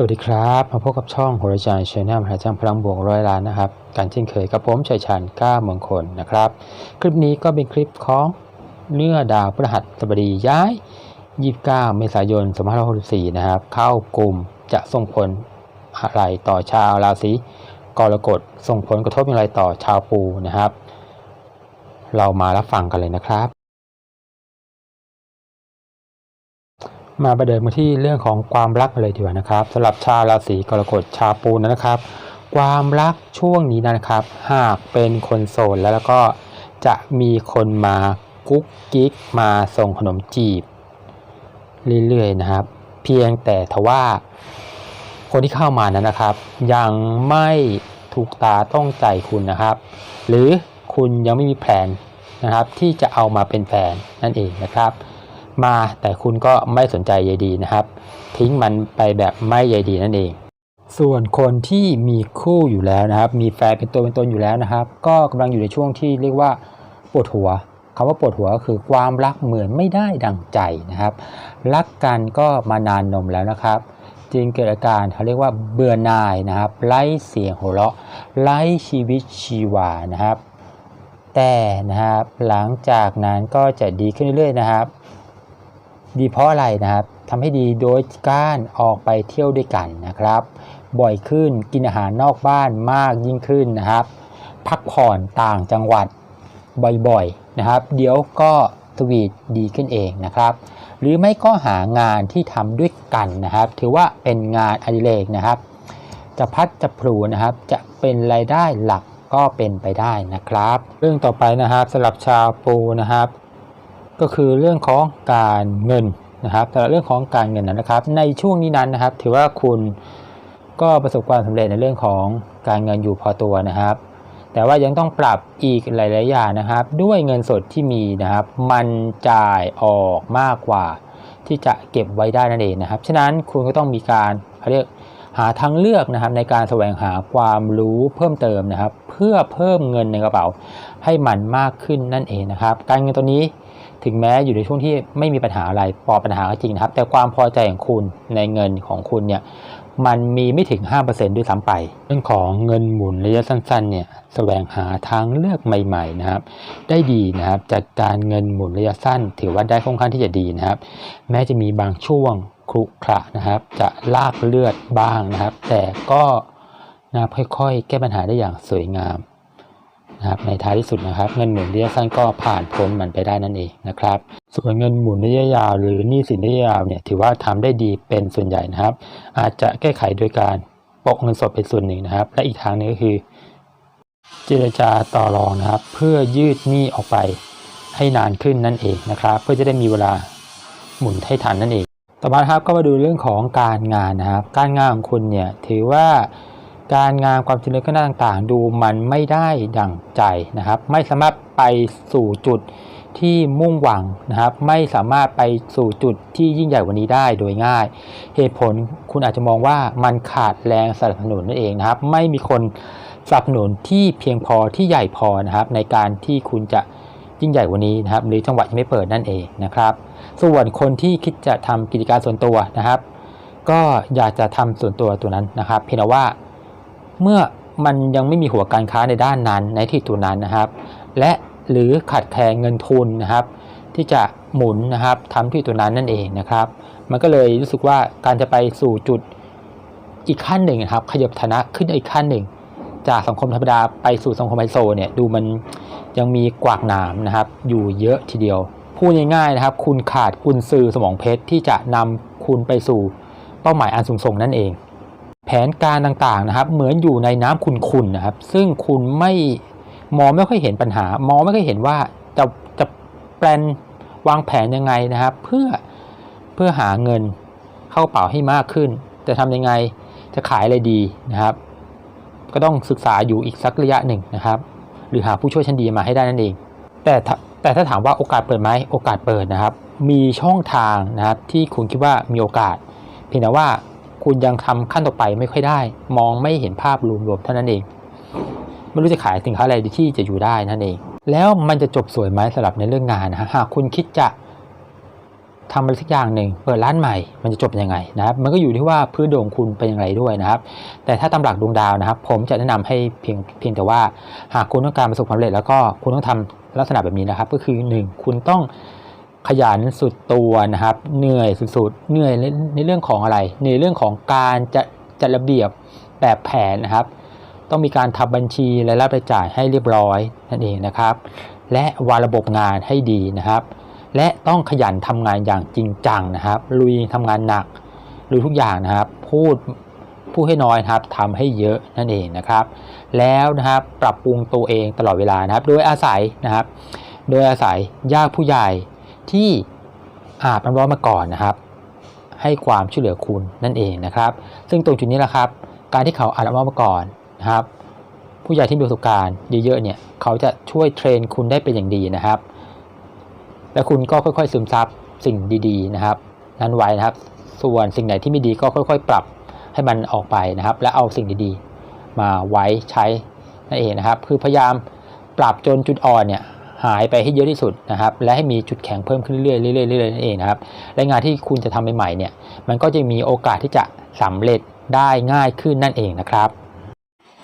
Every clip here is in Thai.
สวัสดีครับ มาพบกับช่องโหราจารย์ชาแนลมหาจ้างพลังบวกร้อยล้านนะครับ การเช่นเคยกับผมชัยชันก้าเมืองคลนะครับ คลิปนี้ก็เป็นคลิปของเนื้อดาวพฤหัสบดีย้าย 29 เมษายน 2564 นะครับ เข้ากลุ่มจะส่งผลอะไรต่อชาวราศีกรกฎส่งผลกระทบอย่างไรต่อชาวปูนะครับ เรามารับฟังกันเลยนะครับ มาประเดิมมาที่เรื่องของความรักเลยดีกว่านะครับสำหรับชาวราศีกรกฎชาวปูนนะครับ ความรักช่วงนี้นะครับ หากเป็นคนโสดแล้วแล้วก็จะมีคนมากุ๊กกิ๊กมาส่งขนมจีบ เรื่อยๆนะครับ เพียงแต่ทว่า คนที่เข้ามานั้นนะครับ ยังไม่ถูกตาต้องใจคุณนะครับ หรือคุณยังไม่มีแผนนะครับ ที่จะเอามาเป็นแฟนนั่นเองนะครับ มา แต่คุณก็ไม่สนใจใยดีนะครับ ทิ้งมันไปแบบไม่ใยดีนั่นเอง ส่วนคนที่มีคู่อยู่แล้วนะครับ มีแฟนเป็นตัวเป็นตนอยู่แล้วนะครับ ก็กำลังอยู่ในช่วงที่เรียกว่าปวดหัวคำว่าปวดหัวก็คือความรักเหมือนไม่ได้ดังใจนะครับ รักกันก็มานานนมแล้วนะครับจึงเกิดอาการเขาเรียกว่าเบื่อหน่ายนะครับ ไร้เสียงหัวเราะไร้ชีวิตชีวานะครับ แต่นะครับหลังจากนั้นก็จะดีขึ้นเรื่อยๆนะครับ ดีเพราะอะไรนะครับทำให้ดีโดยการออกไปเที่ยวด้วยกันนะครับ บ่อยขึ้นกินอาหารนอกบ้านมากยิ่งขึ้นนะครับ พักผ่อนต่างจังหวัดบ่อยๆนะครับ เดี๋ยวก็สวีทดีขึ้นเองนะครับ หรือไม่ก็หางานที่ทำด้วยกันนะครับ ถือว่าเป็นงานอดิเรกนะครับ จะพัดจะพลูนะครับ จะเป็นรายได้หลักก็เป็นไปได้นะครับ เรื่องต่อไปนะครับสำหรับชาวปูนะครับ ก็คือเรื่องของการเงินนะครับแต่เรื่องของการเงินนะครับ ในช่วงนี้นั้นนะครับ ถือว่าคุณก็ประสบความสำเร็จในเรื่องของการเงินอยู่พอตัวนะครับ แต่ว่ายังต้องปรับอีกหลาย ๆ อย่างนะครับ ด้วยเงินสดที่มีนะครับ มันจ่ายออกมากกว่า ที่จะเก็บไว้ได้นั่นเองนะครับ ฉะนั้นคุณก็ต้องมีการเขาเรียกหาทางเลือกนะครับในการแสวงหาความรู้เพิ่มเติมนะครับ เพื่อเพิ่มเงินในกระเป๋าให้มันมากขึ้นนั่นเองนะครับ การเงินตัวนี้ ถึงแม้อยู่ในช่วงที่ไม่มีปัญหาอะไรปอดปัญหาก็จริงนะครับ แต่ความพอใจของคุณในเงินของคุณเนี่ยมันมีไม่ถึง 5%ด้วยซ้ำไป เรื่องของเงินหมุนระยะสั้นๆเนี่ยแสวงหาทางเลือกใหม่ๆนะครับ ได้ดีนะครับจากการเงินหมุนระยะสั้น ถือว่าได้ค่อนข้างที่จะดีนะครับ แม้จะมีบางช่วงครุขระนะครับ จะลากเลือดบ้างนะครับ แต่ก็นะค่อยๆ แก้ปัญหาได้อย่างสวยงาม นะครับในท้ายที่สุดนะครับ เงินหมุนระยะสั้นก็ผ่านพ้นมันไปได้นั่นเองนะครับ ส่วนเงินหมุนระยะยาว หรือหนี้สินระยะยาวเนี่ยถือว่าทำได้ดีเป็นส่วนใหญ่นะครับ อาจจะแก้ไขโดยการโปะเงินสดเป็นส่วนหนึ่งนะครับ และอีกทางนึงก็คือ เจรจาต่อรองนะครับ เพื่อยืดหนี้ออกไปให้นานขึ้นนั่นเองนะครับ เพื่อจะได้มีเวลาหมุนให้ทันนั่นเอง ต่อมาครับก็มาดูเรื่องของการงานนะครับ การงานของคุณเนี่ยถือว่า การงานความจริงแล้วหน้าต่างๆ ดูมันไม่ได้ดั่งใจนะครับ ไม่สามารถไปสู่จุดที่มุ่งหวังนะครับ ไม่สามารถไปสู่จุดที่ยิ่งใหญ่กว่านี้ได้โดยง่าย เหตุผลคุณอาจจะมองว่ามันขาดแรงสนับสนุนนั่นเองนะครับ ไม่มีคนสนับสนุนที่เพียงพอที่ใหญ่พอนะครับ ในการที่คุณจะยิ่งใหญ่กว่านี้นะครับ หรือจังหวะยังไม่เปิดนั่นเองนะครับ ส่วนคนที่คิดจะทำกิจการส่วนตัวนะครับ ก็อยากจะทำส่วนตัวตัวนั้นนะครับ เพียงแต่ว่า เมื่อมันยังไม่มีหัวการค้าในด้านนั้นในที่ตัวนั้นนะครับ และหรือขาดแคลนเงินทุนนะครับ ที่จะหมุนนะครับทำที่ตัวนั้นนั่นเองนะครับ มันก็เลยรู้สึกว่าการจะไปสู่จุดอีกขั้นหนึ่งนะครับ ขยับฐานะขึ้นอีกขั้นหนึ่ง จากสังคมธรรมดาไปสู่สังคมไฮโซเนี่ยดูมันยังมีกวากหนามนะครับ อยู่เยอะทีเดียวพูดง่ายๆนะครับ คุณขาดกุญซือสมองเพชรที่จะนำคุณไปสู่เป้าหมายอันสูงส่งนั่นเอง แผนการต่างๆนะครับ เหมือนอยู่ในน้ำขุ่นๆนะครับ ซึ่งคุณไม่มองไม่ค่อยเห็นปัญหามองไม่ค่อยเห็นว่าจะจะแปลนวางแผนยังไงนะครับ เพื่อเพื่อหาเงินเข้ากระเป๋าให้มากขึ้น จะทำยังไงจะขายอะไรดีนะครับ ก็ต้องศึกษาอยู่อีกสักระยะหนึ่งนะครับ หรือหาผู้ช่วยชั้นดีมาให้ได้นั่นเอง แต่แต่ถ้าถามว่าโอกาสเปิดไหมโอกาสเปิดนะครับ มีช่องทางนะครับที่คุณคิดว่ามีโอกาส เพียงแต่ว่า คุณยังทำขั้นต่อไปไม่ค่อยได้ มองไม่เห็นภาพรวมๆเท่านั้นเอง ไม่รู้จะขายสินค้าอะไรที่จะอยู่ได้นั่นเอง แล้วมันจะจบสวยไหมสำหรับในเรื่องงานนะฮะหากคุณคิดจะทำอะไรสักอย่างหนึ่งเปิดร้านใหม่ มันจะจบยังไงนะครับ มันก็อยู่ที่ว่าพื้นดวงคุณเป็นอย่างไรด้วยนะครับ แต่ถ้าตำหลักดวงดาวนะครับ ผมจะแนะนำให้เพียงเพียงแต่ว่า หากคุณต้องการประสบความสำเร็จแล้วก็คุณต้องทำลักษณะแบบนี้นะครับ ก็คือ 1 คุณต้อง ขยันสุดตัวนะครับ เหนื่อยสุดๆเหนื่อยในเรื่องของอะไร ในเรื่องของการจะจัดระเบียบแบบแผนนะครับ ต้องมีการทำบัญชีรายรับรายจ่ายให้เรียบร้อยนั่นเองนะครับ และวางระบบงานให้ดีนะครับ และต้องขยันทำงานอย่างจริงจังนะครับ ลุยทำงานหนักลุยทุกอย่างนะครับ พูดพูดให้น้อยครับทำให้เยอะนั่นเองนะครับ แล้วนะครับปรับปรุงตัวเองตลอดเวลานะครับ โดยอาศัยนะครับ โดยอาศัยญาติผู้ใหญ่ ที่อาบน้ำร้อนมาก่อนนะครับ ให้ความช่วยเหลือคุณนั่นเองนะครับ ซึ่งตรงจุดนี้แหละครับ การที่เขาอาบน้ำร้อนมาก่อนนะครับ ผู้ใหญ่ที่มีประสบการณ์เยอะๆเนี่ยเขาจะช่วยเทรนคุณได้เป็นอย่างดีนะครับ และคุณก็ค่อยๆซึมซับสิ่งดีๆนะครับ นั้นไว้นะครับ ส่วนสิ่งไหนที่ไม่ดีก็ค่อยๆ ปรับให้มันออกไปนะครับ และเอาสิ่งดีๆ มาไว้ใช้นั่นเองนะครับ คือพยายามปรับจนจุดอ่อนเนี่ย หายไปให้เยอะที่สุดนะครับ และให้มีจุดแข็งเพิ่มขึ้นเรื่อยๆเรื่อยๆเรื่อยๆนั่นเองนะครับและงานที่คุณจะทำใหม่ๆเนี่ยมันก็จะมีโอกาสที่จะสำเร็จได้ง่ายขึ้นนั่นเองนะครับ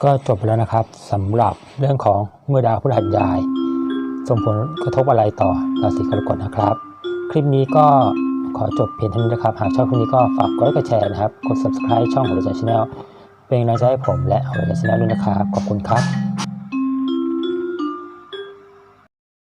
ก็จบไปแล้วนะครับสำหรับเรื่องของเมื่อดาวพฤหัสย้าย ส่งผลกระทบอะไรต่อราศีกรกฎนะครับ คลิปนี้ก็ขอจบเพียงเท่านี้นะครับ หากชอบคลิปนี้ก็ฝากกดไลค์กดแชร์นะครับ กด subscribe ช่องของเราชาแนลเป็นกำลังใจให้ผมและของเราชาแนลด้วยนะครับ ขอบคุณครับ